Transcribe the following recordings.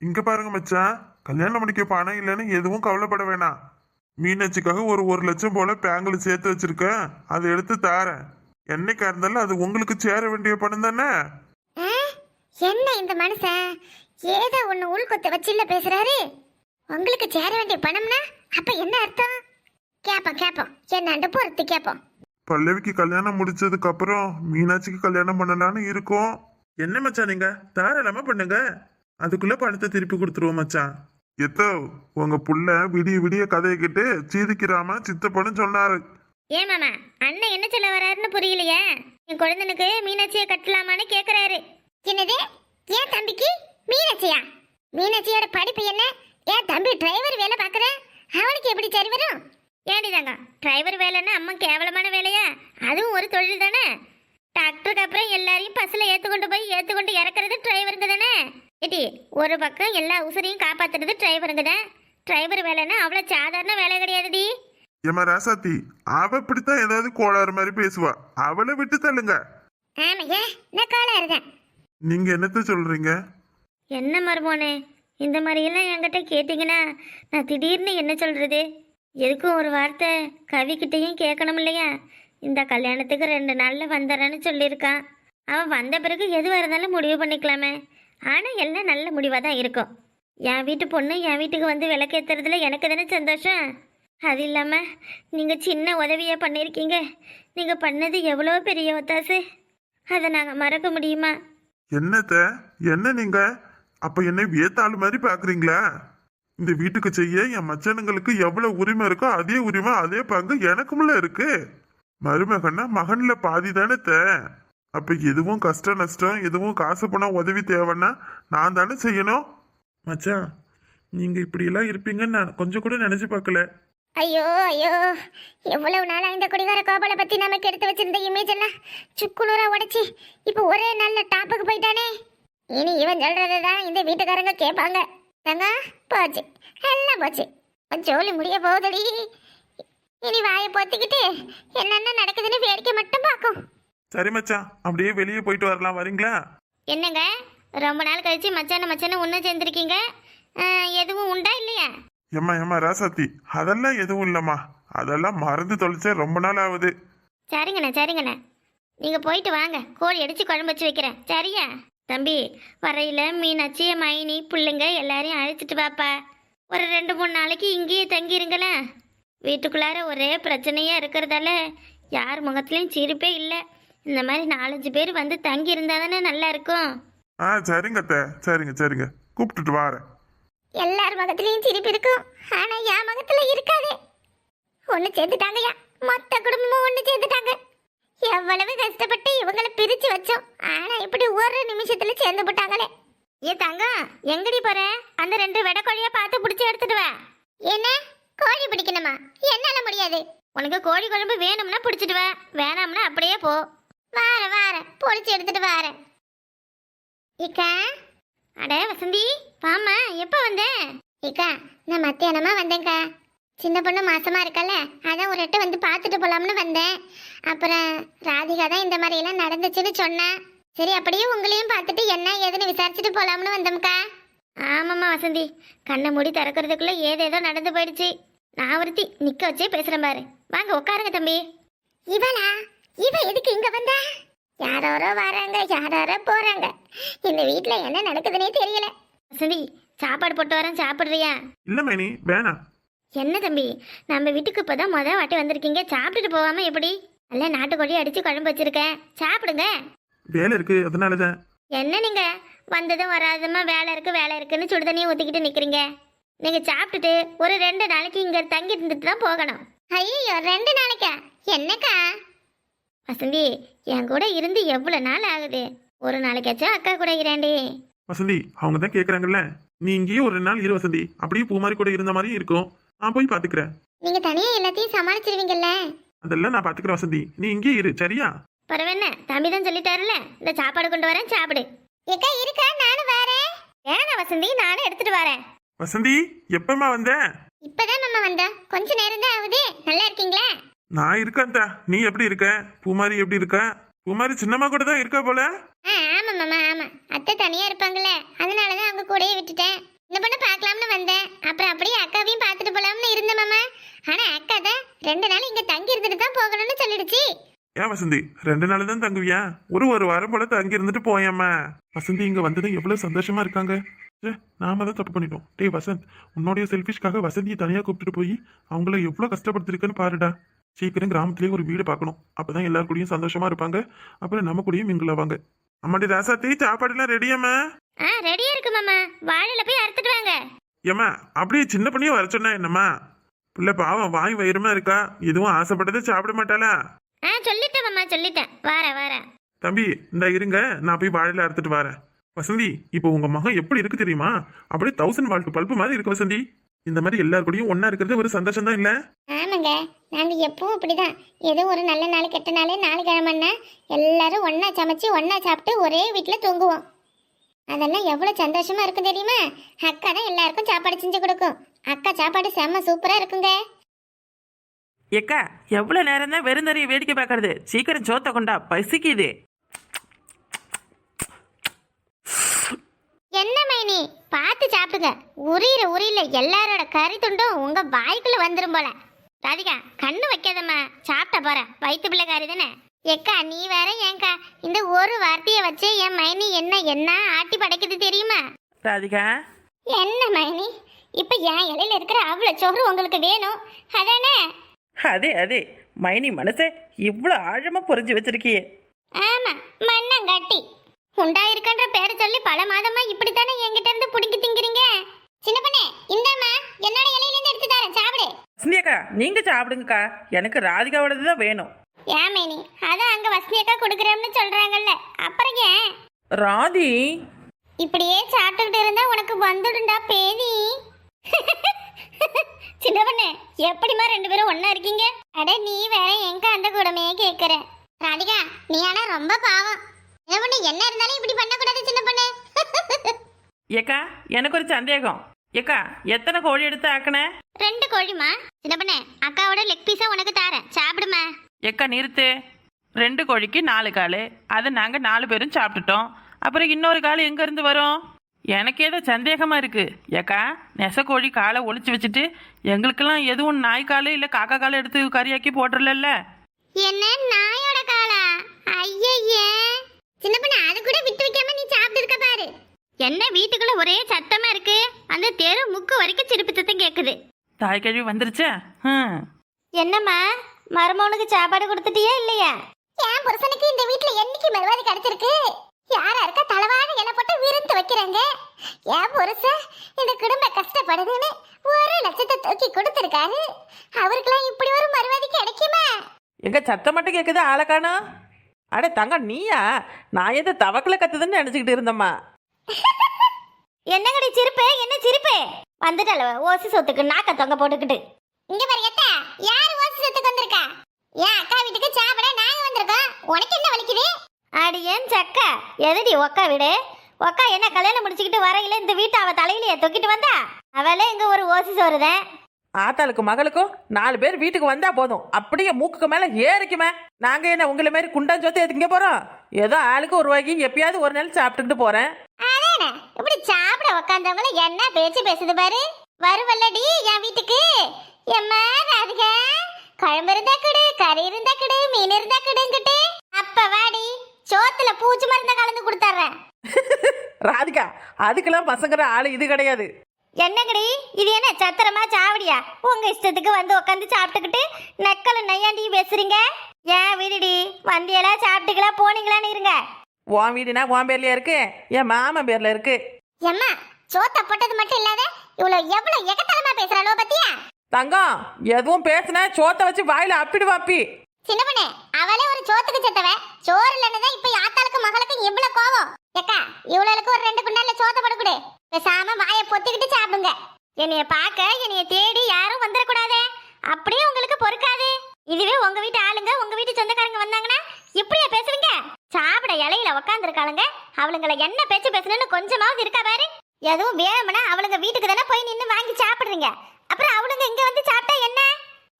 இங்க பாருங்க மச்சான். கல்யாணம் முடிக்க பணம் இல்லைன்னு எதுவும் கவலைப்பட வேணாம். மீனாட்சிக்காக ஒரு ஒரு லட்சம் போல பேங்கில் சேர்த்து வச்சிருக்கேன் அதை எடுத்து தாரேன். என்னைக்கா இருந்தாலும் அது உங்களுக்கு சேர வேண்டிய பணம் தானே? ஆ? என்ன இந்த மனுஷன்? ஏதோ ஒண்ணு உள்குத்த வச்சில்ல பேசுறாரு? உங்களுக்கு சேர வேண்டிய பணம்னா அப்ப என்ன அர்த்தம்? கேப்போம் கேப்போம். என்னண்டு பொறுத்து கேப்போம். பல்லவிக்கு கல்யாணம் முடிச்சதுக்கு அப்புறம் மீனாட்சிக்கு கல்யாணம் பண்ணலான்னு இருக்கோம். என்ன மச்சான் நீங்க? தாராளமா பண்ணுங்க. அதுக்குள்ள பணத்தை திருப்பி கொடுத்துருவோம் மச்சான். எத்தோ உங்க புள்ள விடிய விடிய கதையை கேட்டு சீதிக்கிறாம சித்தப்பன்னு சொன்னாரு. ஏன் மாமா அண்ணன் என்ன சொல்ல வராருன்னு புரியலையே? என் குழந்தைனுக்கு மீனாட்சியை கட்டலாமான்னு கேக்குறாரு. என்னது? ஏன் தம்பிக்கு? மீனாட்சியா? மீனாட்சியோட படிப்பு என்ன? ஏன் தம்பி டிரைவர் வேலை பாக்குற அவனுக்கு எப்படி சரி வரும்? ஏண்டி தாங்க டிரைவர் வேலைன்னா அம்மா கேவலமான வேலையா? அதுவும் ஒரு தொழில் தானே? டாக்டருக்கு அப்புறம் எல்லாரையும் பஸ்ல ஏத்துக்கொண்டு போய் ஏத்துக்கொண்டு இறக்குறது டிரைவருங்க தானே? ஏடி ஒரு பக்கம் எல்லா உசுரையும் காப்பாத்துறது டிரைவருங்க தான். டிரைவர் வேலைன்னா அவ்வளோ சாதாரண வேலை கிடையாதுடி. ஏமா ராசாத்தி அவ இப்படித்தான் ஏதாவது கோளாறு மாதிரி பேசுவா. அவளை விட்டு தள்ளுங்க. ஆமையா நான் காலா இருக்கேன் நீங்க என்னத்த சொல்றீங்க? என்ன மருமோனே இந்த மாதிரியெல்லாம் என்கிட்ட கேட்டிங்கன்னா நான் திடீர்னு என்ன சொல்கிறது எதுக்கும் ஒரு வார்த்தை கவிக்கிட்டேயும் கேட்கணும் இல்லையா? இந்த கல்யாணத்துக்கு ரெண்டு நாளில் வந்துடுறேன்னு சொல்லியிருக்கான். அவன் வந்த பிறகு எதுவாக இருந்தாலும் முடிவு பண்ணிக்கலாமே. ஆனால் எல்லாம் நல்ல முடிவாக தான் இருக்கும். என் வீட்டு பொண்ணு என் வீட்டுக்கு வந்து விளக்கேற்றுறதுல எனக்கு தானே சந்தோஷம்? அது இல்லாமல் நீங்கள் சின்ன உதவியை பண்ணியிருக்கீங்க நீங்கள் பண்ணது எவ்வளோ பெரிய ஒத்தாசு? அதை நாங்கள் மறக்க முடியுமா? என்னத்த? என்ன நீங்க? அப்ப என்னை வியத்தாளு மாதிரி பாக்குறீங்களா? இந்த வீட்டுக்கு செய்ய என் மச்சனுங்களுக்கு எவ்வளவு உரிமை இருக்கோ அதே உரிமை அதே பங்கு எனக்குமுள்ள இருக்கு. மருமகன்னா மகன்ல பாதி தானே த அப்போ எதுவும் கஷ்ட நஷ்டம் எதுவும் காசு பணம் உதவி தேவைன்னா நான் தானே செய்யணும்? மச்சான் நீங்கள் இப்படியெல்லாம் இருப்பீங்கன்னு நான் கொஞ்சம் கூட நினச்சி பார்க்கல. ஐயோ ஐயோ எவ்வளவு நாளா இந்த குடிகார கோபாலை பத்தி நமக்கு எடுத்து வச்சிருந்த இமேஜ் எல்லாம் சுக்குநூறா உடைச்சி இப்போ ஒரே நல்ல டாப்புக்கு போயிட்டானே. இனி இவன் சொல்றதை தான் இந்த வீட்டுக்காரங்க கேட்பாங்க. தங்க போச்சு எல்லாம் போச்சு. ஜோலி முடிய போகுதடி. இனி வாயை பொத்திக்கிட்டு என்னென்ன நடக்குதுன்னு வேடிக்கை மட்டும் பார்க்கும். சரி மச்சான் அப்படியே வெளியே போயிட்டு வரலாம் வரீங்களா? என்னங்க? ரொம்ப நாள் கழிச்சு மச்சான மச்சான ஒன்று சேர்ந்துருக்கீங்க. எதுவும் உண்டா இல்லையா? ஏம்மா ஏம்மா ராசாத்தி அதெல்லாம் எதுவும் இல்லம்மா. அதெல்லாம் மறந்து தொலைச்சே ரொம்ப நாள் ஆகுது. சரிங்கண்ணே சரிங்கண்ணே. நீங்கள் போயிட்டு வாங்க. கோழி அடித்து குழம்பு வச்சு வைக்கிறேன். சரியா? தம்பி வரையில் மீனாட்சி மைனி பிள்ளைங்க எல்லாரையும் அழைச்சிட்டு வாப்பா. ஒரு ரெண்டு மூணு நாளைக்கு இங்கேயே தங்கிருங்களேன் வீட்டுக்குள்ளார ஒரே பிரச்சனையாக இருக்கிறதால யார் முகத்துலேயும் சிரிப்பே இல்லை. இந்த மாதிரி நாலஞ்சு பேர் வந்து தங்கி இருந்தால் தானே நல்லா இருக்கும். ஆ சரிங்க அத்தை. சரிங்க சரிங்க. கூப்பிட்டுட்டு வாரேன். எல்லார் முகத்துலேயும் சிரிப்பு இருக்கும். ஆனால் என் முகத்தில் இருக்காது. ஒன்று சேர்த்துட்டாங்கய்யா மொத்த குடும்பமும் ஒன்று சேர்த்துட்டாங்க. எவ்வளவு கஷ்டப்பட்டு இவங்களை பிரிச்சு வச்சோம். ஆனா இப்படி ஒரு நிமிஷத்துல சேர்ந்து போட்டாங்களே. ஏ தங்கம் எங்கடி போற? அந்த ரெண்டு வெடை கோழியா பார்த்து பிடிச்சி எடுத்துட்டு வா. என்ன? கோழி பிடிக்கணுமா? என்னால முடியாது. உனக்கு கோழி குழம்பு வேணும்னா பிடிச்சிட்டு வா. வேணாம்னா அப்படியே போ. வார வார பொழிச்சு எடுத்துட்டு வார. இக்கா அட வசந்தி பாமா எப்போ வந்த? இக்கா நான் மத்தியானமா வந்தேன்க்கா. சின்ன பொண்ணு மாசமா இருக்கல அதான் ஒரு எட்டு வந்து பார்த்துட்டு போலாம்னு வந்தேன். அப்புறம் ராதிகா தான் இந்த மாதிரி எல்லாம் நடந்துச்சுன்னு சொன்னேன் சரி அப்படியே உங்களையும் பார்த்துட்டு என்ன ஏதுன்னு விசாரிச்சுட்டு போலாம்னு வந்தோம்க்கா. ஆமாம்மா வசந்தி கண்ணை மூடி திறக்கிறதுக்குள்ள ஏதோ நடந்து போயிடுச்சு. நான் ஒருத்தி நிக்க வச்சே பேசுறேன் பாரு. வாங்க உட்காருங்க தம்பி. இவளா? இவ எதுக்கு இங்க வந்தா? யாரோரோ வராங்க யாரோரோ போறாங்க. இந்த வீட்ல என்ன நடக்குதுன்னே தெரியல. வசந்தி சாப்பாடு போட்டு வரேன் சாப்பிடுறியா? இல்ல மேனி வேணாம். என்ன தம்பி நம்ம வீட்டுக்கு இப்போதான் முத வாட்டி வந்திருக்கீங்க சாப்பிட்டுட்டு போகாம எப்படி? நல்ல நாட்டுக்கோழி அடிச்சு குழம்பு வச்சிருக்கேன் சாப்பிடுங்க. வேலை இருக்கு அதனாலதான். என்ன நீங்க? வந்ததும் வராதமா வேலை இருக்கு வேலை இருக்குன்னு சுடுதண்ணியை ஊத்திக்கிட்டு நிக்கிறீங்க. நீங்க சாப்பிட்டுட்டு ஒரு ரெண்டு நாளைக்கு இங்க தங்கி இருந்துட்டு தான் போகணும். ஐயோ ரெண்டு நாளைக்கா? என்னக்கா? வசந்தி என் கூட இருந்து எவ்வளவு நாள் ஆகுது? ஒரு நாளைக்காச்சும் அக்கா கூட இரேண்டி வசந்தி அவங்க தான் கேக்குறாங்கல்ல? நீ இங்கேயே ஒரு நாள் இரு வசந்தி. அப்படியே பூ மாதிரி கூட இருந்த மாதிரி இருக்கும். நான் போய் பாத்துக்கிறேன். நீங்க தனியா எல்லாத்தையும் சமாளிச்சிருவீங்கல்ல? அதெல்லாம் நான் பாத்துக்கிறேன் வசந்தி. நீ இங்கேயே இரு சரியா? பரவாயில்ல தம்பி தான் சொல்லிட்டாருல இந்த சாப்பாடு கொண்டு வரேன் சாப்பிடு. ஏக்கா இருக்கா? நானும் வரேன். ஏனா வசந்தி நானும் எடுத்துட்டு வரேன். வசந்தி எப்பமா வந்த? இப்பதான் நம்ம வந்தோம் கொஞ்ச நேரம் தான் ஆகுது. நல்லா இருக்கீங்களா? நான் இருக்கேன் தா நீ எப்படி இருக்க? பூமாரி எப்படி இருக்க? பூமாரி சின்னம்மா கூட தான் இருக்கா போல. ஆ ஆமாம்மா மாமா ஆமா. அத்தை தனியா இருப்பாங்கல்ல. அதனாலதான் அவங்க கூடயே விட்டுட்டேன். இந்த பொண்ணை பார்க்கலாம்னு வந்தேன். அப்புறம் அப்படியே அக்காவையும் பார்த்துட்டு போலாம்னு இருந்தேன் மாமா. ஆனா அக்கா தான் ரெண்டு நாள் இங்க தங்கி இருந்துட்டு தான் போகணும்னு சொல்லிடுச்சு. ஏன் வசந்தி ரெண்டு நாள் தான் தங்குவியா? ஒரு ஒரு வாரம் போல தங்கி இருந்துட்டு போயம்மா. வசந்தி இங்க வந்தது எவ்வளவு சந்தோஷமா இருக்காங்க. ச்சே, நாம தான் தப்பு பண்ணிட்டோம். டேய் வசந்த் உன்னுடைய செல்ஃபிஷ்காக வசந்தியை தனியா கூப்பிட்டுட்டு போய் அவங்கள எவ்வளவு கஷ்டப்படுத்திருக்குன்னு பாருடா. சீக்கிரம் கிராமத்திலேயே ஒரு வீடு பார்க்கணும். அப்பதான் எல்லார் கூடயும் சந்தோஷமா இருப்பாங்க. அப்புறம் நம்ம கூடயும் மிங்கிள் ஆவாங்க அம்மாடி ராசாத்தி சாப்பாடுலாம் ரெடியாம்மா ஆ ரெடியா இருக்கு மாமா. வாழையில போய் அறுத்துட்டு வாங்க. ஏம்மா அப்படியே சின்ன பண்ணியே வர சொன்னா என்னம்மா? பிள்ளை பாவம் வாய் வயிறுமா இருக்கா? எதுவும் ஆசைப்பட்டதை சாப்பிட மாட்டாளா? ஆ சொல்லிட்டேன் மாமா சொல்லிட்டேன். வாரேன் வாரேன் தம்பி இந்த இருங்க நான் போய் வாழையில அறுத்துட்டு வரேன். வசந்தி இப்போ உங்க மகன் எப்படி இருக்கு தெரியுமா? அப்படியே தௌசண்ட் வால்ட் பல்பு மாதிரி இருக்கு வசந்தி. இந்த மாதிரி எல்லார் கூடயும் ஒண்ணா இருக்கிறது ஒரு சந்தோஷம் தான் இல்ல? ஆமாங்க. நாங்க எப்பவும் இப்படிதான் ஏதோ ஒரு நல்ல நாள் கெட்ட நாள் நாலு கிழமைன்னா எல்லாரும் ஒண்ணா சமைச்சு ஒண்ணா சாப்பிட்டு ஒரே வீட்டுல தூங்குவோம். அதெல்லாம் எவ்வளவு சந்தோஷமா இருக்கும் தெரியுமா? அக்கா தான் எல்லாருக்கும் சாப்பாடு செஞ்சு கொடுக்கும். அக்கா சாப்பாடு செம்ம சூப்பரா இருக்குங்க. ஏக்கா எவ்வளோ நேரம் தான் வெறுந்தறிய வேடிக்கை பார்க்கறது. சீக்கிரம் சோத்த கொண்டா பசிக்குது என்ன மைனி பார்த்து சாப்பிடுங்க. உரியிற உரியில எல்லாரோட கறி துண்டும் உங்க வாய்க்குள்ள வந்துரும் போல. ராதிகா கண்ணு வைக்காதம்மா. சாப்பிட்ட போற வயிற்று பிள்ளைக்காரி தானே? எக்கா நீ வேற ஏன்க்கா இந்த ஒரு வார்த்தையை வச்சு என் மைனி என்ன என்ன ஆட்டி படைக்குது தெரியுமா? ராதிகா. என்ன மைனி? இப்ப என் இலையில இருக்கிற அவ்வளவு சோறு உங்களுக்கு வேணும். அதானே? அதே அதே. மைனி மனசே இவ்வளோ ஆழமாக புரிஞ்சு வச்சிருக்கியே. ஆமா மண்ணங்காட்டி. உண்டாயிருக்கன்ற பேரை சொல்லி பல மாதமா இப்படித்தானே என்கிட்ட இருந்து புடிங்கி திங்கிறீங்க? சின்ன பண்ணே இந்தாம்மா. என்னோட இலையில இருந்து எடுத்து தரேன். சாப்பிடு. வசந்தியக்கா நீங்கள் சாப்பிடுங்கக்கா. எனக்கு ராதிகாவோடது தான் வேணும். ஏன் மேனி? அதான் அங்க வசதி அக்கா கொடுக்குறோம்னு சொல்றாங்கல்ல. அப்புறம் ஏன்? ராதி. இப்படியே சாப்பிட்டுக்கிட்டு இருந்தா உனக்கு வந்துடும்டா பேதி. சின்ன பண்ணு எப்படிமா ரெண்டு பேரும் ஒண்ணா இருக்கீங்க? அட நீ வேற எங்க அந்த கூடமையே கேக்குற? ராதிகா நீ ஆனா ரொம்ப பாவம். பண்ணு என்ன இருந்தாலும் இப்படி பண்ணக்கூடாது சின்ன பண்ணு. ஏக்கா எனக்கு ஒரு சந்தேகம். ஏக்கா எத்தனை கோழி எடுத்து ஆக்கின? ரெண்டு கோழிமா சின்ன பண்ணு அக்காவோட லெக் பீஸா உனக்கு தரேன். சாப்பிடுமா? ஏக்கா நிறுத்து. ரெண்டு கோழிக்கு நாலு கால். அதை நாங்கள் நாலு பேரும் சாப்பிட்டுட்டோம். அப்புறம் இன்னொரு கால் எங்கேருந்து வரும்? எனக்கு ஏதோ சந்தேகமாக இருக்கு. ஏக்கா நெசக்கோழி காலை ஒளிச்சு வச்சுட்டு எங்களுக்கெல்லாம் எதுவும் நாய் கால் இல்லை காக்கா கால் எடுத்து கறியாக்கி போட்டுறல என்ன நாயோட காலா? ஐயய்யே சின்ன பண்ணு அது கூட விட்டு வைக்காம நீ சாப்பிட்டு இருக்க பாரு. என்ன வீட்டுக்குள்ள ஒரே சத்தமா இருக்கு? அந்த தெரு முக்கு வரைக்கும் சிரிப்பு சத்தம் கேக்குது. தாய் கழுவி வந்துருச்சா? ம் என்னம்மா மருமவனுக்கு சாப்பாடு கொடுத்துட்டியா இல்லையா? என் புருஷனுக்கு இந்த வீட்ல என்னைக்கு மறுவாதி கிடைச்சிருக்கு? யாரா இருக்கா தலவான இலை போட்டு விருந்து வைக்கிறாங்க? என் புருஷன் இந்த குடும்ப கஷ்டப்படுதுன்னு ஒரு லட்சத்தை தூக்கி கொடுத்துருக்காரு. அவருக்கெல்லாம் இப்படி ஒரு மறுவாதி கிடைக்குமா? எங்க சத்தம் மட்டும் கேட்குது ஆளை காணோம்? அட தங்க நீயா? நான் எதை தவக்கல கத்துதுன்னு நினச்சிக்கிட்டு இருந்தம்மா. என்னங்கடி சிரிப்பு? என்ன சிரிப்பு? வந்துட்டல ஓசி சொத்துக்கு நாக்க தொங்க போட்டுக்கிட்டு. இங்க பாரு எத்த யாரு ஓசி சொத்துக்கு வந்திருக்கா? என் அக்கா வீட்டுக்கு சாப்பிட நாங்க வந்திருக்கோம். உனக்கு என்ன வலிக்குது? அடி ஏன் சக்கா. எதுடி ஒக்கா வீடு? ஒக்கா என்ன கல்யாணம் முடிச்சுக்கிட்டு வரையில இந்த வீட்டை அவ தலையிலேயே தொக்கிட்டு வந்தா? அவளே இங்க ஒரு ஓசி சோறுதான். ஆத்தாளுக்கும் மகளுக்கும் நாலு பேர் வீட்டுக்கு வந்தா போதும். அப்படியே மூக்குக்கு மேல ஏறிக்குமே. நாங்க என்ன உங்களை மாதிரி குண்டாஞ்சோத்தை திங்க போறோம்? ஏதோ ஆளுக்கு ஒரு வாங்கி எப்பயாவது ஒரு நாள் சாப்பிட்டுக்கிட்டு போறேன். இப்படி சாப்பிட உக்காந்தவங்கள என்ன பேச்சு பேசுது பாரு? வருவல்லடி என் வீட்டுக்கு. எம்மா ராதிக குழம்பு இருந்தா கிடு கறி இருந்தா கிடு மீன் இருந்தா கிடுங்கிட்டு. அப்ப வாடி சோத்துல பூச்சி மருந்த கலந்து கொடுத்துட்றேன் ராதிகா அதுக்கெல்லாம் பசங்கிற ஆளு இது கிடையாது. என்னங்கடி? இது என்ன சத்திரமா சாவடியா? உங்க இஷ்டத்துக்கு வந்து உட்காந்து சாப்பிட்டுக்கிட்டு நக்கலும் நையாண்டியும் பேசுறீங்க? ஏன் வீடுடி? வந்தியெல்லாம் சாப்பிட்டுக்கலாம் போனீங்களான்னு இருங்க. உன் வீடுனா உன் பேர்லயா இருக்கு? என் மாமன் பேர்ல இருக்கு. எம்மா சோத்த போட்டது மட்டும் இல்லாத இவ்வளவு எவ்வளவு எகத்தலமா பேசுறாளோ பத்தியா? தங்கம் எதுவும் பேசுனா சோத்தை வச்சு வாயில அப்பிடு வாப்பி சின்ன பண்ணே அவளே ஒரு சோத்துக்கு செத்தவ. சோறு இல்லைன்னு இப்ப யாத்தாளுக்கு மகளுக்கு இவ்வளவு கோவம்? ஏக்கா இவ்வளவுக்கு ஒரு ரெண்டு குண்டால சோத்த படுக்குடு பேசாம வாயை பொத்திக்கிட்டு சாப்பிடுங்க. என்னைய பார்க்க என்னைய தேடி யாரும் வந்துடக்கூடாதே. அப்படியே உங்களுக்கு பொறுக்காது. இதுவே உங்க வீட்டு ஆளுங்க உங்க வீட்டு சொந்தக்காரங்க வந்தாங்கன்னா இப்படியா பேசுவீங்க சாப்பிட இலையில உக்காந்துருக்காளுங்க. அவளுங்களை என்ன பேச்சு பேசணும்னு கொஞ்சமாவது இருக்கா பாரு. எதுவும் வேணும்னா அவளுங்க வீட்டுக்கு தானே போய் நின்று வாங்கி சாப்பிடுறீங்க. அப்புறம் அவளுங்க இங்க வந்து சாப்பிட்டா என்ன?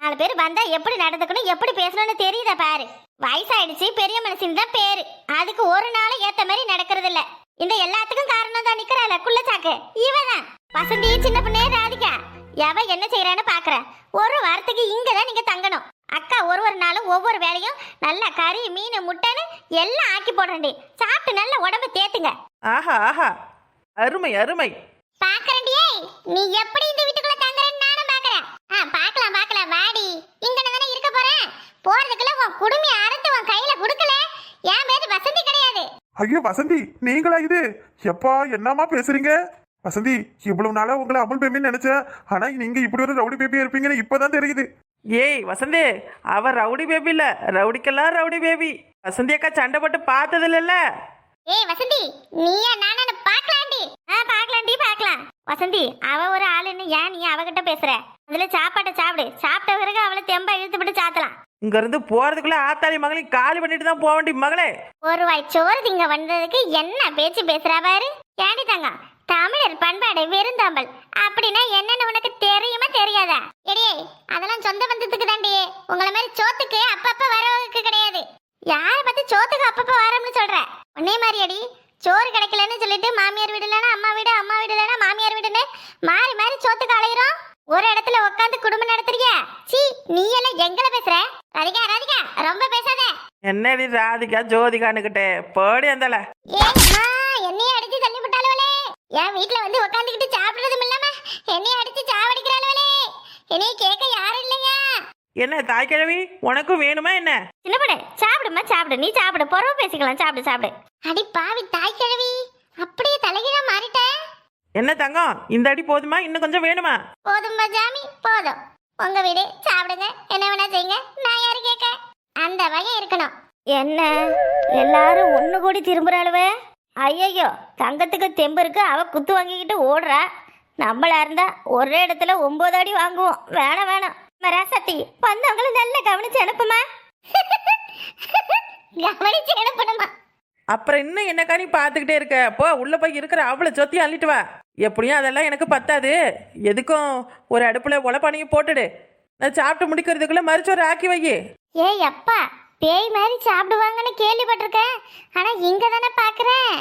நாலு பேர் வந்தா எப்படி நடந்துக்கணும் எப்படி பேசணும்னு தெரியுதா பாரு. வயசாயிடுச்சு பெரிய மனுஷன் தான் பேரு. அதுக்கு ஒரு நாளும் ஏத்த மாதிரி நடக்கிறது இல்ல இந்த எல்லாத்துக்கும் காரணம் தான் நிக்கிறாள குள்ளச்சாக்கு. இவதான். வசந்தி சின்ன பொண்ணே ராதிகா. எவ என்ன செய்யறான்னு பாக்குற. ஒரு வாரத்துக்கு இங்க தான் நீங்க தங்கணும். அக்கா ஒரு ஒரு நாளும் ஒவ்வொரு வேலையும் நல்லா கறி மீன் முட்டைன்னு எல்லாம் ஆக்கி போடுறேன்டி சாப்பிட்டு நல்ல உடம்பு தேத்துங்க. ஆஹா ஆஹா. அருமை அருமை. பாக்குறேன்டியே நீ எப்படி இந்த வீட்டுக்குள்ள தங்குறேன்னு நானும் பாக்குறேன். ஆ பார்க்கலாம் பார்க்கலாம் வாடி இங்க தானே இருக்க போறேன். போறதுக்குள்ள உன் குடுமி அறுத்து உன் கையில கொடுக்கல. என் பேரு வசந்தி கிடையாது. ஐயோ வசந்தி நீங்களா இது? எப்பா என்னம்மா பேசுறீங்க? வசந்தி இவ்வளவு நாளா உங்களை அமுல் பேபின்னு நினைச்சேன். ஆனா நீங்க இப்படி ஒரு ரவுடி பேபியா இருப்பீங்கன்னு இப்பதான் தெரியுது. ஏய் வசந்தி அவ ரவுடி பேபி இல்ல. ரவுடிக்கெல்லாம் ரவுடி பேபி. வசந்தி அக்கா சண்டை போட்டு பார்த்தது இல்லைல்ல ஏய் வசந்தி நீயா நானு பார்க்கலாம்டி ஆ பார்க்கலாம்டி பார்க்கலாம். வசந்தி அவ ஒரு ஆளுன்னு ஏன் நீ அவகிட்ட பேசுற? அதுல சாப்பாட்டை சாப்பிடு. சாப்பிட்ட பிறகு அவளை தெம்பா இழுத்துப்பட்டு சாத்தலாம். இங்க இருந்து போறதுக்குள்ள ஆத்தாளி மகளையும் காலி பண்ணிட்டு தான் போக வேண்டிய மகளே. ஒரு வாய் சோறு திங்க வந்ததுக்கு என்ன பேச்சு பேசுறா பாரு? ஏண்டி தங்கம் தமிழர் பண்பாடு விருந்தாம்பல். அப்படின்னா என்னன்னு உனக்கு தெரியுமா தெரியாதா? எடியே அதெல்லாம் சொந்த பந்தத்துக்கு தாண்டி உங்களை மாதிரி சோத்துக்கு அப்பப்ப வரவுக்கு கிடையாது. யார பத்தி சோத்துக்கு அப்பப்ப வரோம்னு சொல்ற? உன்னே மாதிரி அடி சோறு கிடைக்கலன்னு சொல்லிட்டு மாமியார் வீடு இல்லைன்னா அம்மா வீடு அம்மா வீடு இல்லைன்னா மாமியார் வீடுன்னு மாறி மாறி சோத்துக்கு அலையிறோம். ஒரு இடத்துல உட்காந்து குடும்பம் நடத்துறியா சீ நீ எல்லாம் எங்களை பேசுற? ராதிகா ராதிகா ரொம்ப பேசாத. என்னடி ராதிகா ஜோதிகானுக்கிட்டே போடி அந்தால. ஏம்மா என்னைய அடிச்சு தள்ளி விட்டாளுவலே என் வீட்ல வந்து உட்காந்துக்கிட்டு சாப்பிடுறதும் இல்லாம என்னைய அடிச்சு சாவடிக்கிறாளுவலே என்னைய கேட்க யாரும் இல்லையா? என்ன தாய் கிழவி உனக்கும் வேணுமா என்ன? சின்ன பொண்ணு? சாப்பிடுமா சாப்பிடு. நீ சாப்பிடு. பொறவு பேசிக்கலாம். சாப்பிடு சாப்பிடு. அடி பாவி தாய் கிழவி அப்படியே தலைகீழ மாறிட்ட? என்ன தங்கம்? இந்த அடி போதுமா? இன்னும் கொஞ்சம் வேணுமா? போதும் ஜாமி. போதும். உங்க வீடு சாப்பிடுங்க. என்ன வேணா செய்யுங்க. நான் யாரு கேட்க அந்த வகை இருக்கணும். என்ன? எல்லாரும் ஒண்ணு கூடி திரும்புறாளுவ ஐயையோ தங்கத்துக்கு தெம்பு இருக்கு. அவ குத்து வாங்கிக்கிட்டு ஓடுறா. நம்மளா இருந்தா ஒரே இடத்துல ஒன்பது அடி வாங்குவோம். வேணாம் வேணாம். மராசத்தி வந்தவங்களை நல்லா கவனிச்சு அனுப்புமா? கவனிச்சு அனுப்பணுமா? அப்புறம் இன்னும் என்னக்கா நீ பார்த்துக்கிட்டே இருக்க? போ உள்ள போய் இருக்கிற அவ்வளோ சொத்தையும் அள்ளிட்டு வா. எப்படியும் அதெல்லாம் எனக்கு பத்தாது. எதுக்கும் ஒரு அடுப்புல உழப்பானையும் போட்டுடு. நான் சாப்பிட்டு முடிக்கிறதுக்குள்ள மறுச்சோறு ஆக்கி வை ஏய் அப்பா பேய் மாதிரி சாப்பிடுவாங்கன்னு கேள்விப்பட்டிருக்கேன். ஆனா இங்க தானே பாக்குறேன்